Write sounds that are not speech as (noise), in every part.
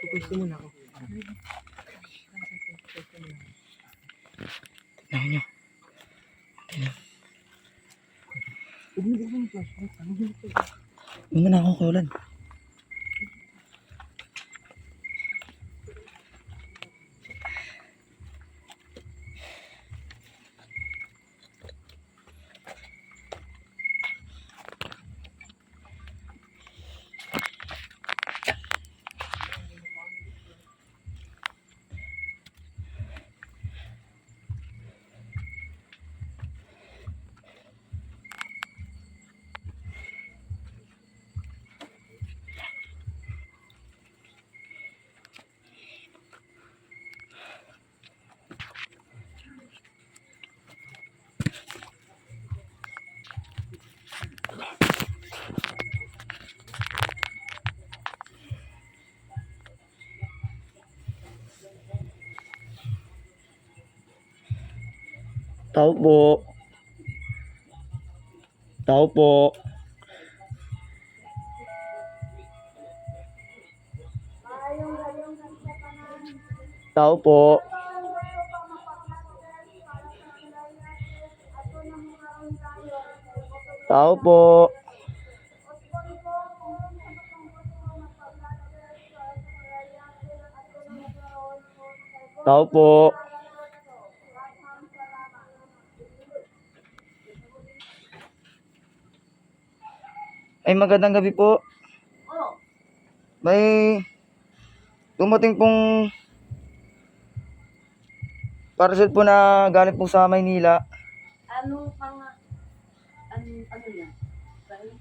Pupusto muna ako. Tingnan nyo. Huwag buksan yung flashlight. Ano yun? Huwag na ako kulan. Tao po. Tao po. Tao po. Tao po. Tao po. Ay magandang gabi po. Oh, May dumating pong parcel po na galing po sa Maynila. anong pang... Ano, ano yan? Ano?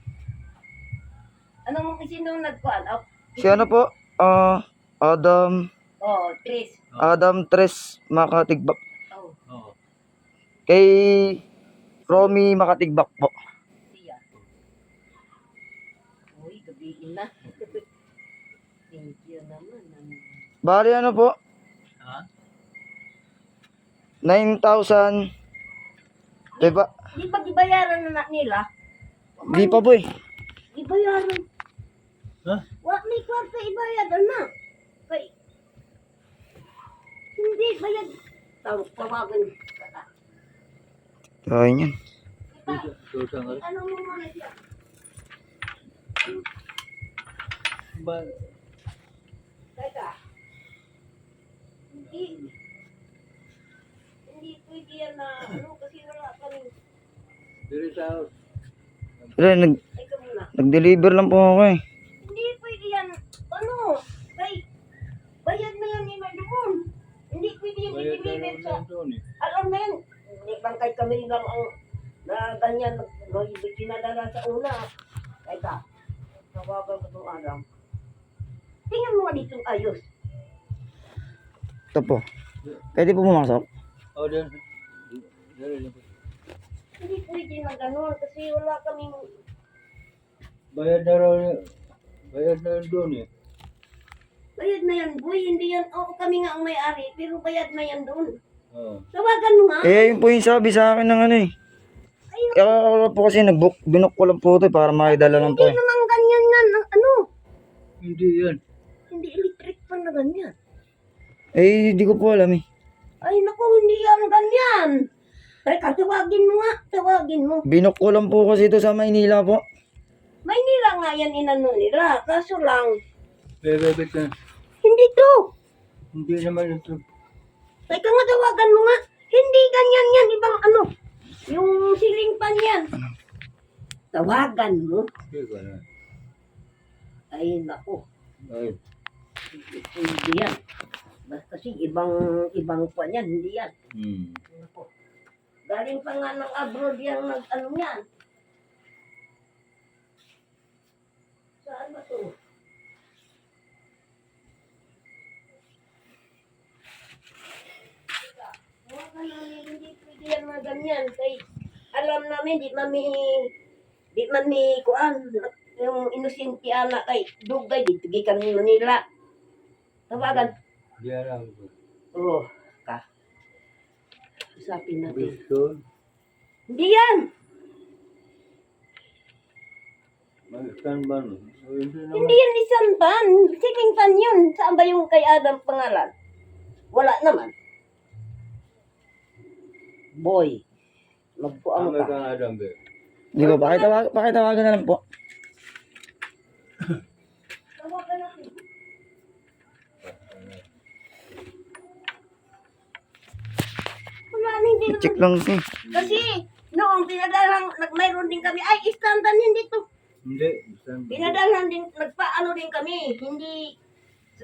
Anong sino nagkuhan? Oh, Si ano po? Ah, Adam oh, Tris. Adam Tres Makatigbak. Oh, Kay Romy Makatigbak po. siya. Uy, gabiin na. Thank you naman. Ano. Bali ano po? Ha? 9,000. Diba? Di ba gibayaran na nila? Di pa po eh. Gibayaran. Ha? Wa may kwarta ibayad na. Kay hindi bayad. Tawag tawagan. Kaya yan. Ano mo muna siya? Ba, Teka. Hindi. Hindi pwede yan na ano kasi wala kami. diri sa Pero nag, nag-deliver lang po ako eh. Hindi pwede yan. Ano? Kay bayad na yan ni Madumon. Hindi pwede na i-deliver sa... eh. Alam mo yan. Hindi bangkay kami lang ang na ganyan. Pinadala sa una. Teka. Tawagan ko itong araw. Tingnan mo dito ayos. Ito po. Pwede po pumasok. Oh, dyan. Po. Hindi pwede na ganun kasi wala kaming Bayad na raw. Bayad na doon eh. Bayad na yan, boy. Hindi yan. Oo, kami nga ang may-ari. Pero bayad na yan doon. Oh. Tawagan mo nga. Eh, yun po yung sabi sa akin ng ano eh. Ayun. Kaya ako po kasi nag-book, binook ko lang po ito eh, para makidala lang po Hindi eh. naman ganyan yan. Ano? Hindi yan. Hindi electric pan na ganyan. Eh, di ko po alam eh. Ay, naku, hindi yan ganyan. Teka, tawagin mo nga. Tawagin mo. Binook ko lang po kasi ito sa Maynila po. Maynila nga yan inano nila. Kaso lang, Bebebet na. hindi to. Hindi naman ito. Teka nga, tawagan mo nga. Hindi ganyan yan. Ibang ano. Yung siling pan yan. Tawagan mo. Hindi ko na. Ay, naku. Ay. Hindi yan. Basta kasi ibang ibang pan yan, hindi yan. Hmm. Nako. Galing pa nga ng abroad yung nag ano yan. Saan ba to? Hindi pwede yan mga ganyan. Kay, alam namin, di mami, di mami, kuan, yung inosente anak kay, dugay, di tugi kami Manila. Tawagan. Di alam ko. Oo, ka. Usapin natin. Gusto. Hindi yan! O, Hindi naman. Hindi yan isang tan. Siling tan yun. Saan ba yung kay Adam pangalan? Wala naman. Boy. Magpuang ka. ka Adam be. Hindi ko, pakitawag, pakitawagan na lang po. Wala na, hindi naman. Check lang eh. Kasi, noong pinadalang, mayroon din kami, ay, istandan hindi to. Hindi. Stand ba? Pinadalan din, nagpaano din kami. Hindi,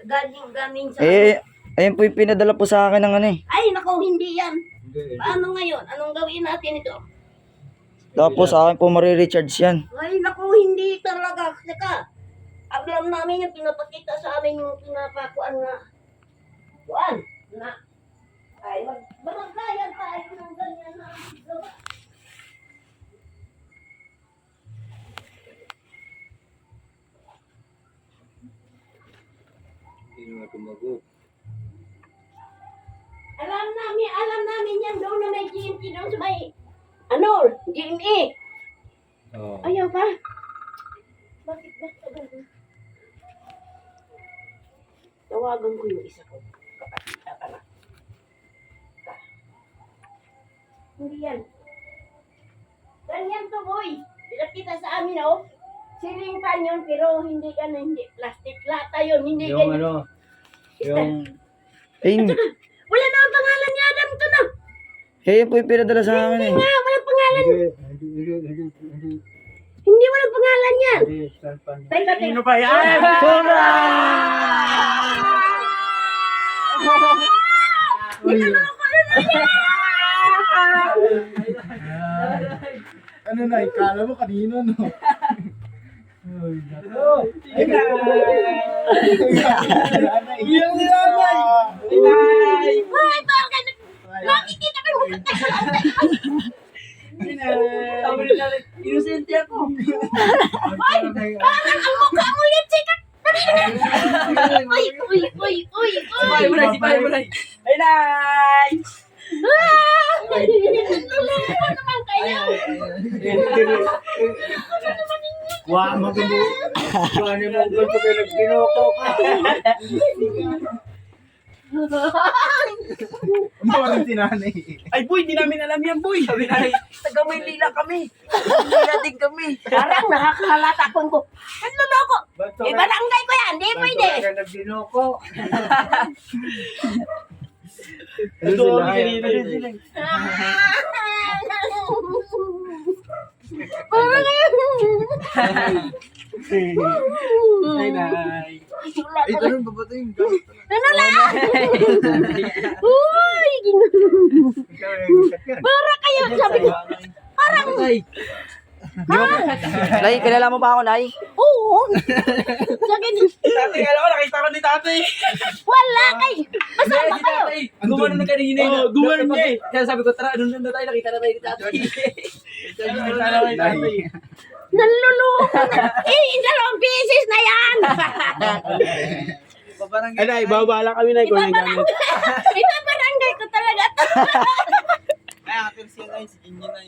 galing galing sa... Eh, ayun po yung pinadala po sa akin ng ano eh. Ay, nako, hindi yan. Hindi. hindi. Paano ngayon? Anong gawin natin ito? Tapos sa akin po marirecharge yan. Ay, naku, hindi talaga. Saka, alam namin yung pinapakita sa amin yung pinapakuan na, kuan, na, ay, mag, baranggayan tayo ng ganyan na, gawa. Hindi naman tumagot. Alam namin, alam namin yan doon na may GMT doon sa may, ano, GME. Oo. Ayaw pa. Bakit ba? Tawagan ko yung isa ko. Kapatid ka na. Hindi yan. Ganyan to, boy. Pinakita sa amin, oh. Siling pan yun, pero hindi yan, hindi. Plastic lata yun, hindi Yung ganyan. ano, yung Eh, yun, Wala na ang pangalan ni Adam to na. eh, yun po yung pinadala sa akin eh. Nga, walang pangalan. hindi, hindi, hindi, hindi, hindi, Hindi walang pangalan yan. hindi, stand pa. Teka, teka. ba yan? Sobra! Ano na, ikala mo kanino, no? Iyang nilalay! Inay! Ay, bakit? Nakikita ko yung mukha sa Inay! Inosente ako! Parang ang mukha mo lipstick. Uy, uy, uy, uy, uy. Sipahin mo na, sipahin mo na! Inay! Ah! Tulungan naman kayo. Wah, maganda. Wah, ni mo ganito kayo nagkinoko ka. Ang parang sinanay. Ay, boy, di namin alam yan, boy! Sabi na, taga Maynila kami! Maynila din kami! Parang nakakahalata ko ko. Ang luloko. Ba't Eh, barangay ko yan. Hindi pwede. ka nagkinoko? (laughs) Ito kanina. Parang Ay, nay! Ay, ba ba ito yung Ano lang? Uy, sakyan. Para kayo, sabi ko. Parang... Ay! Nay, kilala mo pa ako, Nay? Oo. Sabi niya, Tatay, alam ko, nakita ko ni tatay! wala kay. Basta ba kayo? Gumano na kanina eh. Oo, gumano niya eh. Kaya sabi ko, tara, doon na tayo, nakita na tayo ni tatay. Nakita na tayo ni tatay. Nanluloko na. Eh, dalawang beses na yan. Ay, nay, babala kami na ikaw yung gamit. Ipaparangay (laughs) ko talaga to. Ay, akin siya na, sige niya na